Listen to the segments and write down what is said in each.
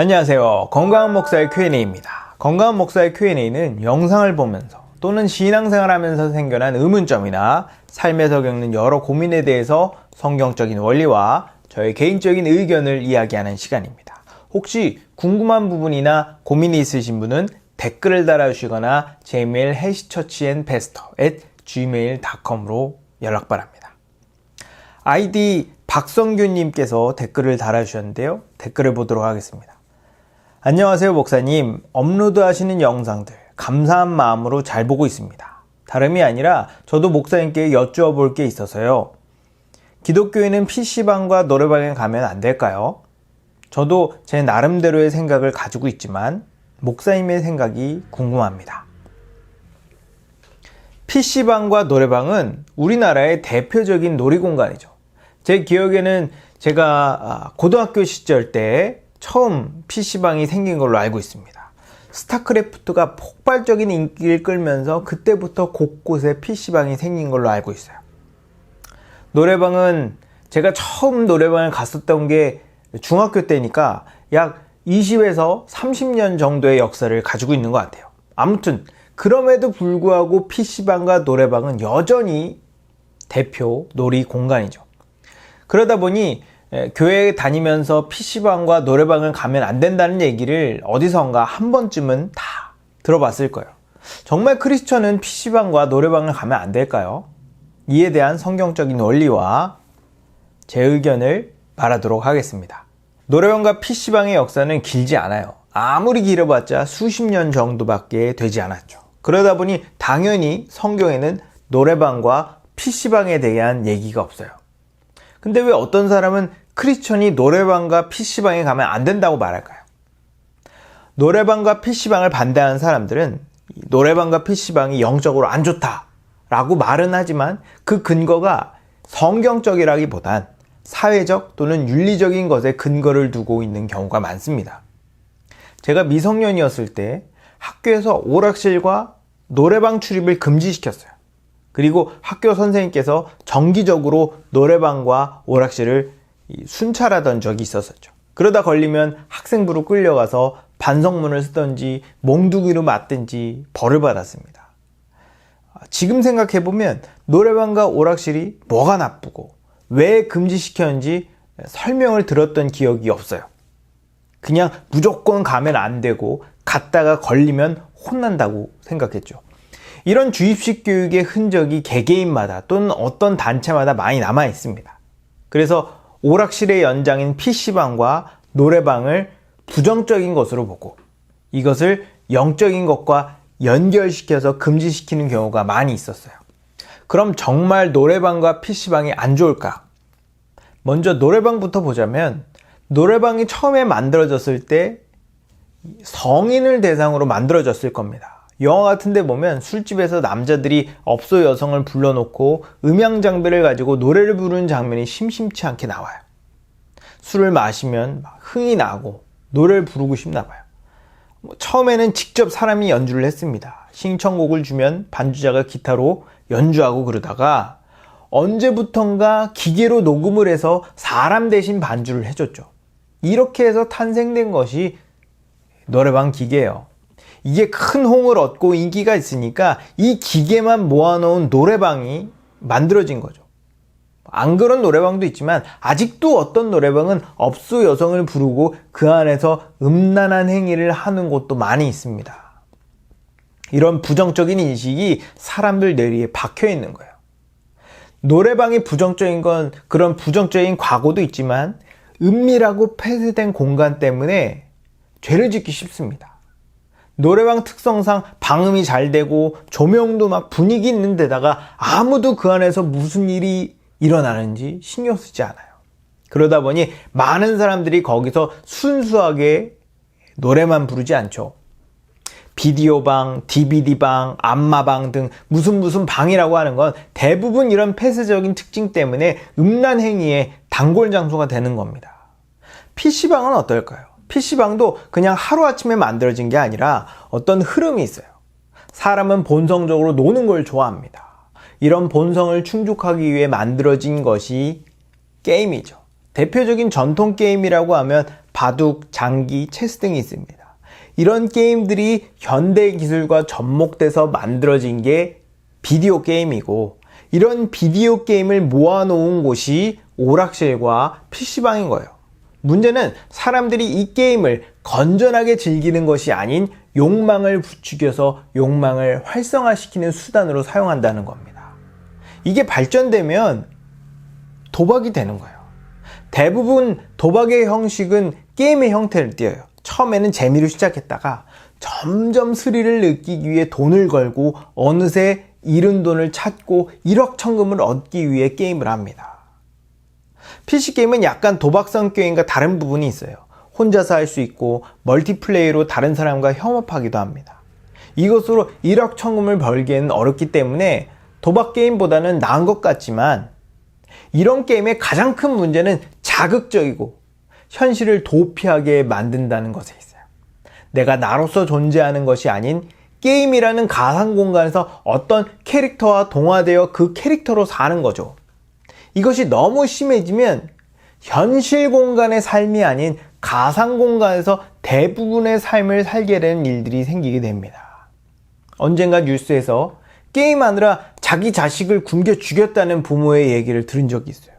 안녕하세요. 건강한 목사의 Q&A입니다. 건강한 목사의 Q&A는 영상을 보면서 또는 신앙생활 하면서 생겨난 의문점이나 삶에서 겪는 여러 고민에 대해서 성경적인 원리와 저의 개인적인 의견을 이야기하는 시간입니다. 혹시 궁금한 부분이나 고민이 있으신 분은 댓글을 달아주시거나 제 이메일 해시처치앤페스터 at gmail.com으로 연락 바랍니다. 아이디 박성규님께서 댓글을 달아주셨는데요. 댓글을 보도록 하겠습니다. 안녕하세요, 목사님. 업로드 하시는 영상들 감사한 마음으로 잘 보고 있습니다. 다름이 아니라 저도 목사님께 여쭈어 게 있어서요. 기독교인은 PC방과 노래방에 가면 안 될까요? 저도 제 나름대로의 생각을 가지고 있지만 목사님의 생각이 궁금합니다. PC방과 노래방은 우리나라의 대표적인 놀이공간이죠. 제 기억에는 제가 고등학교 시절 때 처음 PC방이 생긴 걸로 알고 있습니다. 스타크래프트가 폭발적인 인기를 끌면서 그때부터 곳곳에 PC방이 생긴 걸로 알고 있어요. 노래방은 제가 처음 노래방을 갔었던 게 중학교 때니까 약 20에서 30년 정도의 역사를 가지고 있는 것 같아요. 아무튼 그럼에도 불구하고 PC방과 노래방은 여전히 대표 놀이 공간이죠. 그러다 보니 교회에 다니면서 PC방과 노래방을 가면 안 된다는 얘기를 어디선가 한 번쯤은 다 들어봤을 거예요. 정말 크리스천은 PC방과 노래방을 가면 안 될까요? 이에 대한 성경적인 원리와 제 의견을 말하도록 하겠습니다. 노래방과 PC방의 역사는 길지 않아요. 아무리 길어봤자 수십 년 정도밖에 되지 않았죠. 그러다 보니 당연히 성경에는 노래방과 PC방에 대한 얘기가 없어요. 근데 왜 어떤 사람은 크리스천이 노래방과 PC방에 가면 안 된다고 말할까요? 노래방과 PC방을 반대하는 사람들은 노래방과 PC방이 영적으로 안 좋다라고 말은 하지만 그 근거가 성경적이라기보단 사회적 또는 윤리적인 것에 근거를 두고 있는 경우가 많습니다. 제가 미성년이었을 때 학교에서 오락실과 노래방 출입을 금지시켰어요. 그리고 학교 선생님께서 정기적으로 노래방과 오락실을 순찰하던 적이 있었었죠. 그러다 걸리면 학생부로 끌려가서 반성문을 쓰던지 몽둥이로 맞든지 벌을 받았습니다. 지금 생각해보면 노래방과 오락실이 뭐가 나쁘고 왜 금지시켰는지 설명을 들었던 기억이 없어요. 그냥 무조건 가면 안 되고 갔다가 걸리면 혼난다고 생각했죠. 이런 주입식 교육의 흔적이 개개인마다 또는 어떤 단체마다 많이 남아 있습니다. 그래서 오락실의 연장인 PC방과 노래방을 부정적인 것으로 보고 이것을 영적인 것과 연결시켜서 금지시키는 경우가 많이 있었어요. 그럼 정말 노래방과 PC방이 안 좋을까? 먼저 노래방부터 보자면 노래방이 처음에 만들어졌을 때 성인을 대상으로 만들어졌을 겁니다. 영화 같은 데 보면 술집에서 남자들이 업소 여성을 불러놓고 음향 장비를 가지고 노래를 부르는 장면이 심심치 않게 나와요. 술을 마시면 흥이 나고 노래를 부르고 싶나 봐요. 뭐 처음에는 직접 사람이 연주를 했습니다. 신청곡을 주면 반주자가 기타로 연주하고 그러다가 언제부턴가 기계로 녹음을 해서 사람 대신 반주를 해줬죠. 이렇게 해서 탄생된 것이 노래방 기계예요. 이게 큰 홍을 얻고 인기가 있으니까 이 기계만 모아놓은 노래방이 만들어진 거죠. 안 그런 노래방도 있지만 아직도 어떤 노래방은 업소 여성을 부르고 그 안에서 음란한 행위를 하는 곳도 많이 있습니다. 이런 부정적인 인식이 사람들 뇌리에 박혀 있는 거예요. 노래방이 부정적인 건 그런 부정적인 과거도 있지만 은밀하고 폐쇄된 공간 때문에 죄를 짓기 쉽습니다. 노래방 특성상 방음이 잘 되고 조명도 막 분위기 있는 데다가 아무도 그 안에서 무슨 일이 일어나는지 신경 쓰지 않아요. 그러다 보니 많은 사람들이 거기서 순수하게 노래만 부르지 않죠. 비디오 방, DVD방, 안마방 등 무슨 무슨 방이라고 하는 건 대부분 이런 폐쇄적인 특징 때문에 음란 행위의 단골 장소가 되는 겁니다. PC방은 어떨까요? PC방도 그냥 하루아침에 만들어진 게 아니라 어떤 흐름이 있어요. 사람은 본성적으로 노는 걸 좋아합니다. 이런 본성을 충족하기 위해 만들어진 것이 게임이죠. 대표적인 전통 게임이라고 하면 바둑, 장기, 체스 등이 있습니다. 이런 게임들이 현대 기술과 접목돼서 만들어진 게 비디오 게임이고 이런 비디오 게임을 모아놓은 곳이 오락실과 PC방인 거예요. 문제는 사람들이 이 게임을 건전하게 즐기는 것이 아닌 욕망을 부추겨서 욕망을 활성화시키는 수단으로 사용한다는 겁니다. 이게 발전되면 도박이 되는 거예요. 대부분 도박의 형식은 게임의 형태를 띄어요. 처음에는 재미로 시작했다가 점점 스릴을 느끼기 위해 돈을 걸고 어느새 잃은 돈을 찾고 1억 천금을 얻기 위해 게임을 합니다. PC게임은 약간 도박성 게임과 다른 부분이 있어요. 혼자서 할 수 있고 멀티플레이로 다른 사람과 협업하기도 합니다. 이것으로 1억 천금을 벌기에는 어렵기 때문에 도박 게임보다는 나은 것 같지만 이런 게임의 가장 큰 문제는 자극적이고 현실을 도피하게 만든다는 것에 있어요. 내가 나로서 존재하는 것이 아닌 게임이라는 가상 공간에서 어떤 캐릭터와 동화되어 그 캐릭터로 사는 거죠. 이것이 너무 심해지면 현실 공간의 삶이 아닌 가상 공간에서 대부분의 삶을 살게 되는 일들이 생기게 됩니다. 언젠가 뉴스에서 게임하느라 자기 자식을 굶겨 죽였다는 부모의 얘기를 들은 적이 있어요.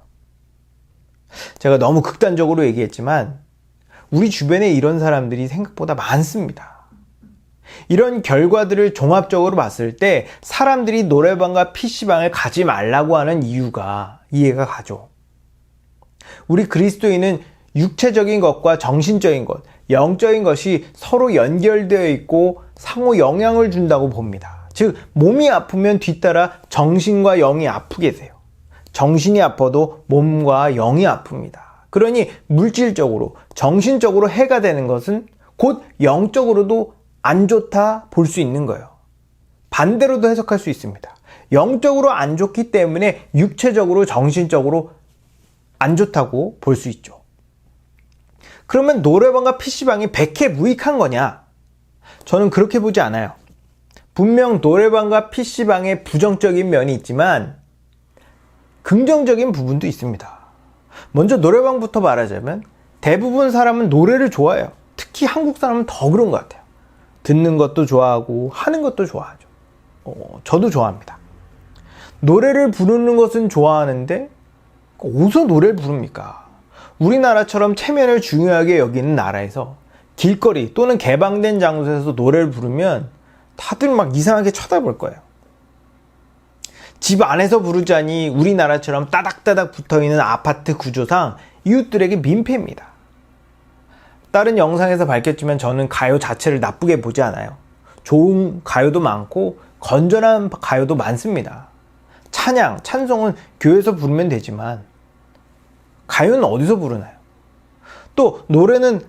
제가 너무 극단적으로 얘기했지만 우리 주변에 이런 사람들이 생각보다 많습니다. 이런 결과들을 종합적으로 봤을 때 사람들이 노래방과 PC방을 가지 말라고 하는 이유가 이해가 가죠. 우리 그리스도인은 육체적인 것과 정신적인 것, 영적인 것이 서로 연결되어 있고 상호 영향을 준다고 봅니다. 즉, 몸이 아프면 뒤따라 정신과 영이 아프게 돼요. 정신이 아파도 몸과 영이 아픕니다. 그러니 물질적으로, 정신적으로 해가 되는 것은 곧 영적으로도 안 좋다 볼 수 있는 거예요. 반대로도 해석할 수 있습니다. 영적으로 안 좋기 때문에 육체적으로, 정신적으로 안 좋다고 볼 수 있죠. 그러면 노래방과 PC방이 백해무익한 거냐? 저는 그렇게 보지 않아요. 분명 노래방과 PC방의 부정적인 면이 있지만 긍정적인 부분도 있습니다. 먼저 노래방부터 말하자면 대부분 사람은 노래를 좋아해요. 특히 한국 사람은 더 그런 것 같아요. 듣는 것도 좋아하고 하는 것도 좋아하죠. 어, 저도 좋아합니다. 노래를 부르는 것은 좋아하는데 어디서 노래를 부릅니까? 우리나라처럼 체면을 중요하게 여기는 나라에서 길거리 또는 개방된 장소에서 노래를 부르면 다들 막 이상하게 쳐다볼 거예요. 집 안에서 부르자니 우리나라처럼 따닥따닥 붙어 있는 아파트 구조상 이웃들에게 민폐입니다. 다른 영상에서 밝혔지만 저는 가요 자체를 나쁘게 보지 않아요. 좋은 가요도 많고 건전한 가요도 많습니다. 찬양, 찬송은 교회에서 부르면 되지만 가요는 어디서 부르나요? 또 노래는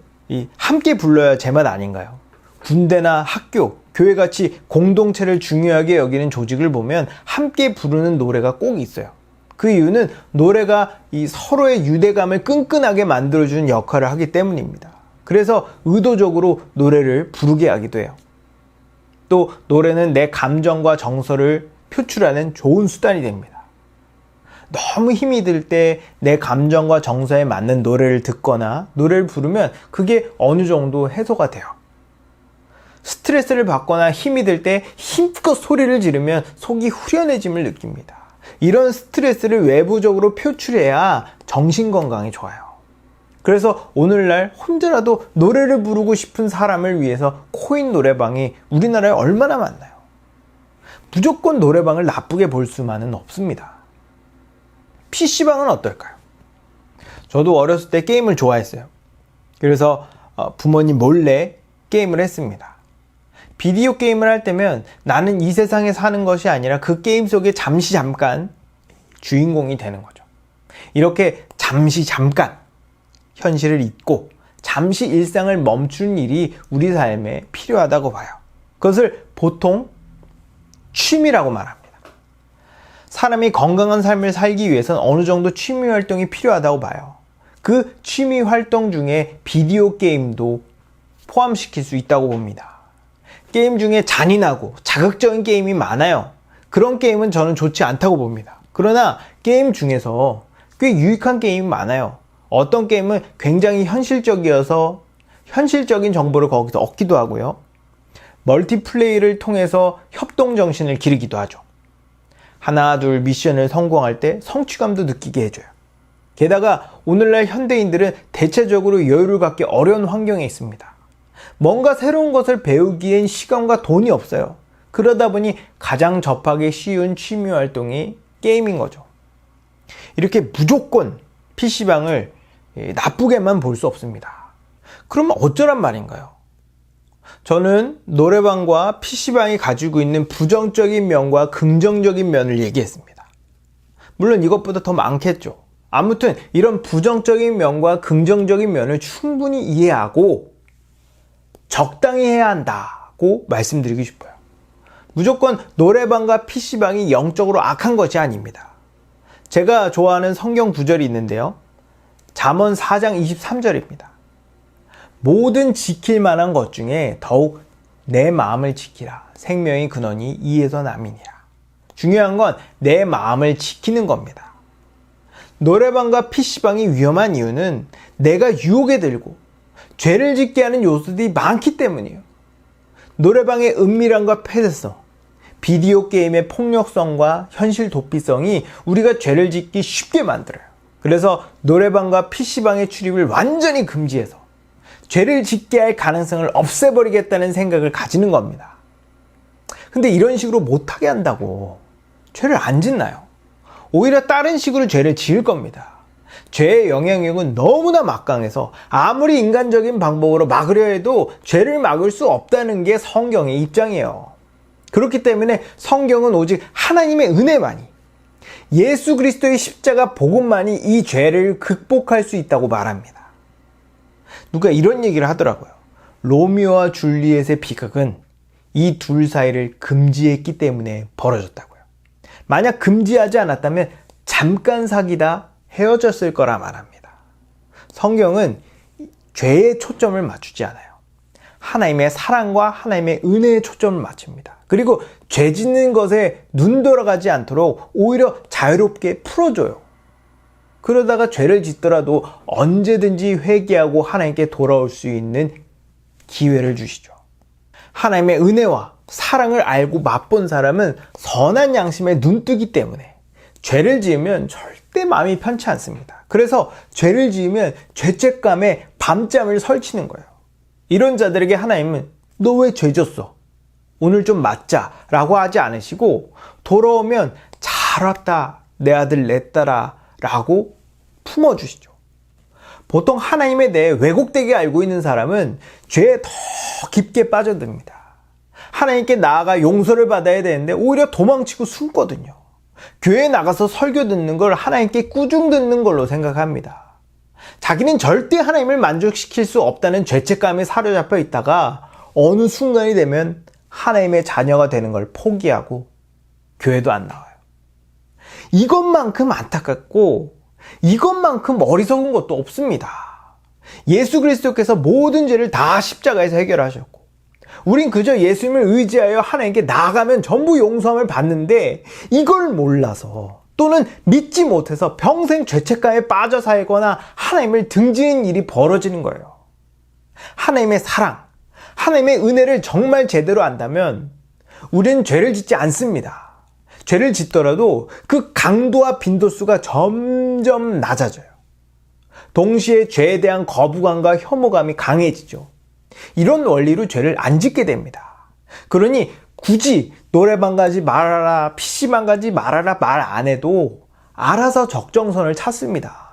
함께 불러야 제맛 아닌가요? 군대나 학교, 교회 같이 공동체를 중요하게 여기는 조직을 보면 함께 부르는 노래가 꼭 있어요. 그 이유는 노래가 이 서로의 유대감을 끈끈하게 만들어주는 역할을 하기 때문입니다. 그래서 의도적으로 노래를 부르게 하기도 해요. 또 노래는 내 감정과 정서를 표출하는 좋은 수단이 됩니다. 너무 힘이 들 때 내 감정과 정서에 맞는 노래를 듣거나 노래를 부르면 그게 어느 정도 해소가 돼요. 스트레스를 받거나 힘이 들 때 힘껏 소리를 지르면 속이 후련해짐을 느낍니다. 이런 스트레스를 외부적으로 표출해야 정신 건강에 좋아요. 그래서 오늘날 혼자라도 노래를 부르고 싶은 사람을 위해서 코인 노래방이 우리나라에 얼마나 많나요? 무조건 노래방을 나쁘게 볼 수만은 없습니다. PC방은 어떨까요? 저도 어렸을 때 게임을 좋아했어요. 그래서 어, 부모님 몰래 게임을 했습니다. 비디오 게임을 할 때면 나는 이 세상에 사는 것이 아니라 그 게임 속에 잠시 잠깐 주인공이 되는 거죠. 이렇게 잠시 잠깐 현실을 잊고 잠시 일상을 멈추는 일이 우리 삶에 필요하다고 봐요. 그것을 보통 취미라고 말합니다. 사람이 건강한 삶을 살기 위해서는 어느 정도 취미 활동이 필요하다고 봐요. 그 취미 활동 중에 비디오 게임도 포함시킬 수 있다고 봅니다. 게임 중에 잔인하고 자극적인 게임이 많아요. 그런 게임은 저는 좋지 않다고 봅니다. 그러나 게임 중에서 꽤 유익한 게임이 많아요. 어떤 게임은 굉장히 현실적이어서 현실적인 정보를 거기서 얻기도 하고요. 멀티플레이를 통해서 협동 정신을 기르기도 하죠. 하나, 둘 미션을 성공할 때 성취감도 느끼게 해줘요. 게다가 오늘날 현대인들은 대체적으로 여유를 갖기 어려운 환경에 있습니다. 뭔가 새로운 것을 배우기엔 시간과 돈이 없어요. 그러다 보니 가장 접하기 쉬운 취미 활동이 게임인 거죠. 이렇게 무조건 PC방을 나쁘게만 볼 수 없습니다. 그러면 어쩌란 말인가요? 저는 노래방과 PC방이 가지고 있는 부정적인 면과 긍정적인 면을 얘기했습니다. 물론 이것보다 더 많겠죠. 아무튼 이런 부정적인 면과 긍정적인 면을 충분히 이해하고 적당히 해야 한다고 말씀드리고 싶어요. 무조건 노래방과 PC방이 영적으로 악한 것이 아닙니다. 제가 좋아하는 성경 구절이 있는데요. 잠언 4장 23절입니다. 모든 지킬 만한 것 중에 더욱 내 마음을 지키라. 생명의 근원이 이에서 남이니라. 중요한 건 내 마음을 지키는 겁니다. 노래방과 PC방이 위험한 이유는 내가 유혹에 들고 죄를 짓게 하는 요소들이 많기 때문이에요. 노래방의 은밀함과 폐쇄성, 비디오 게임의 폭력성과 현실 도피성이 우리가 죄를 짓기 쉽게 만들어요. 그래서 노래방과 PC방의 출입을 완전히 금지해서 죄를 짓게 할 가능성을 없애버리겠다는 생각을 가지는 겁니다. 근데 이런 식으로 못하게 한다고 죄를 안 짓나요? 오히려 다른 식으로 죄를 지을 겁니다. 죄의 영향력은 너무나 막강해서 아무리 인간적인 방법으로 막으려 해도 죄를 막을 수 없다는 게 성경의 입장이에요. 그렇기 때문에 성경은 오직 하나님의 은혜만이 예수 그리스도의 십자가 복음만이 이 죄를 극복할 수 있다고 말합니다. 누가 이런 얘기를 하더라고요. 로미오와 줄리엣의 비극은 이 둘 사이를 금지했기 때문에 벌어졌다고요. 만약 금지하지 않았다면 잠깐 사귀다 헤어졌을 거라 말합니다. 성경은 죄에 초점을 맞추지 않아요. 하나님의 사랑과 하나님의 은혜에 초점을 맞춥니다. 그리고 죄 짓는 것에 눈 돌아가지 않도록 오히려 자유롭게 풀어줘요. 그러다가 죄를 짓더라도 언제든지 회개하고 하나님께 돌아올 수 있는 기회를 주시죠. 하나님의 은혜와 사랑을 알고 맛본 사람은 선한 양심에 눈뜨기 때문에 죄를 지으면 절대 마음이 편치 않습니다. 그래서 죄를 지으면 죄책감에 밤잠을 설치는 거예요. 이런 자들에게 하나님은 너 왜 죄 졌어? 오늘 좀 맞자 라고 하지 않으시고 돌아오면 잘 왔다 내 아들 내 딸아 라고 품어주시죠. 보통 하나님에 대해 왜곡되게 알고 있는 사람은 죄에 더 깊게 빠져듭니다. 하나님께 나아가 용서를 받아야 되는데 오히려 도망치고 숨거든요. 교회에 나가서 설교 듣는 걸 하나님께 꾸중 듣는 걸로 생각합니다. 자기는 절대 하나님을 만족시킬 수 없다는 죄책감에 사로잡혀 있다가 어느 순간이 되면 하나님의 자녀가 되는 걸 포기하고 교회도 안 나와요. 이것만큼 안타깝고 이것만큼 어리석은 것도 없습니다. 예수 그리스도께서 모든 죄를 다 십자가에서 해결하셨고, 우린 그저 예수님을 의지하여 하나님께 나아가면 전부 용서함을 받는데, 이걸 몰라서, 또는 믿지 못해서 평생 죄책감에 빠져 살거나 하나님을 등지는 일이 벌어지는 거예요. 하나님의 사랑, 하나님의 은혜를 정말 제대로 안다면, 우리는 죄를 짓지 않습니다. 죄를 짓더라도 그 강도와 빈도수가 점점 낮아져요. 동시에 죄에 대한 거부감과 혐오감이 강해지죠. 이런 원리로 죄를 안 짓게 됩니다. 그러니 굳이 노래방 가지 말아라, PC방 가지 말아라 말 안 해도 알아서 적정선을 찾습니다.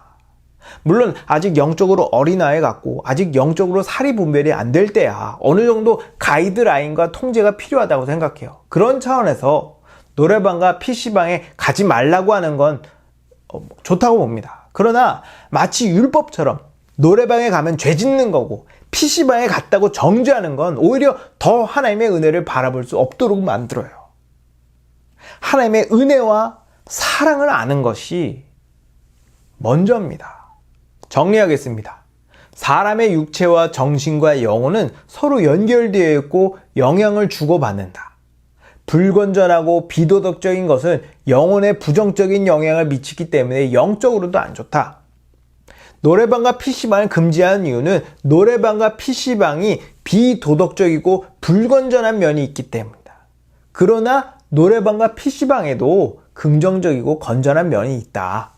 물론 아직 영적으로 어린아이 같고 아직 영적으로 사리 분별이 안 될 때야 어느 정도 가이드라인과 통제가 필요하다고 생각해요. 그런 차원에서 노래방과 PC방에 가지 말라고 하는 건 어, 좋다고 봅니다. 그러나 마치 율법처럼 노래방에 가면 죄 짓는 거고 PC방에 갔다고 정죄하는 건 오히려 더 하나님의 은혜를 바라볼 수 없도록 만들어요. 하나님의 은혜와 사랑을 아는 것이 먼저입니다. 정리하겠습니다. 사람의 육체와 정신과 영혼은 서로 연결되어 있고 영향을 주고받는다. 불건전하고 비도덕적인 것은 영혼에 부정적인 영향을 미치기 때문에 영적으로도 안 좋다. 노래방과 PC방을 금지하는 이유는 노래방과 PC방이 비도덕적이고 불건전한 면이 있기 때문이다. 그러나 노래방과 PC방에도 긍정적이고 건전한 면이 있다.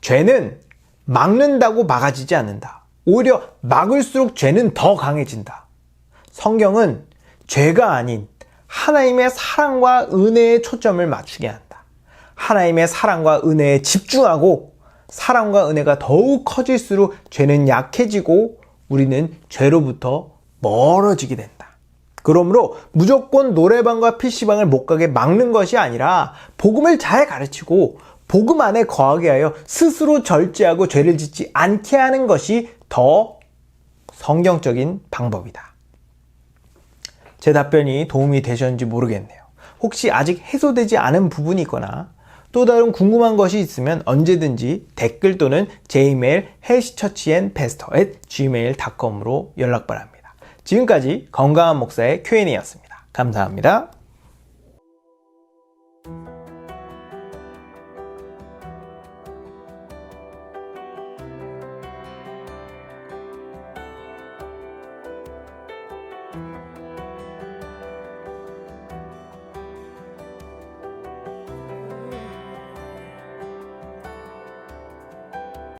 죄는 막는다고 막아지지 않는다. 오히려 막을수록 죄는 더 강해진다. 성경은 죄가 아닌 하나님의 사랑과 은혜에 초점을 맞추게 한다. 하나님의 사랑과 은혜에 집중하고 사랑과 은혜가 더욱 커질수록 죄는 약해지고 우리는 죄로부터 멀어지게 된다. 그러므로 무조건 노래방과 PC방을 못 가게 막는 것이 아니라 복음을 잘 가르치고 복음 안에 거하게 하여 스스로 절제하고 죄를 짓지 않게 하는 것이 더 성경적인 방법이다. 제 답변이 도움이 되셨는지 모르겠네요. 혹시 아직 해소되지 않은 부분이 있거나 또 다른 궁금한 것이 있으면 언제든지 댓글 또는 제 이메일 헬시처치앤페스터@gmail.com으로 연락 바랍니다. 지금까지 건강한 목사의 Q&A였습니다. 감사합니다.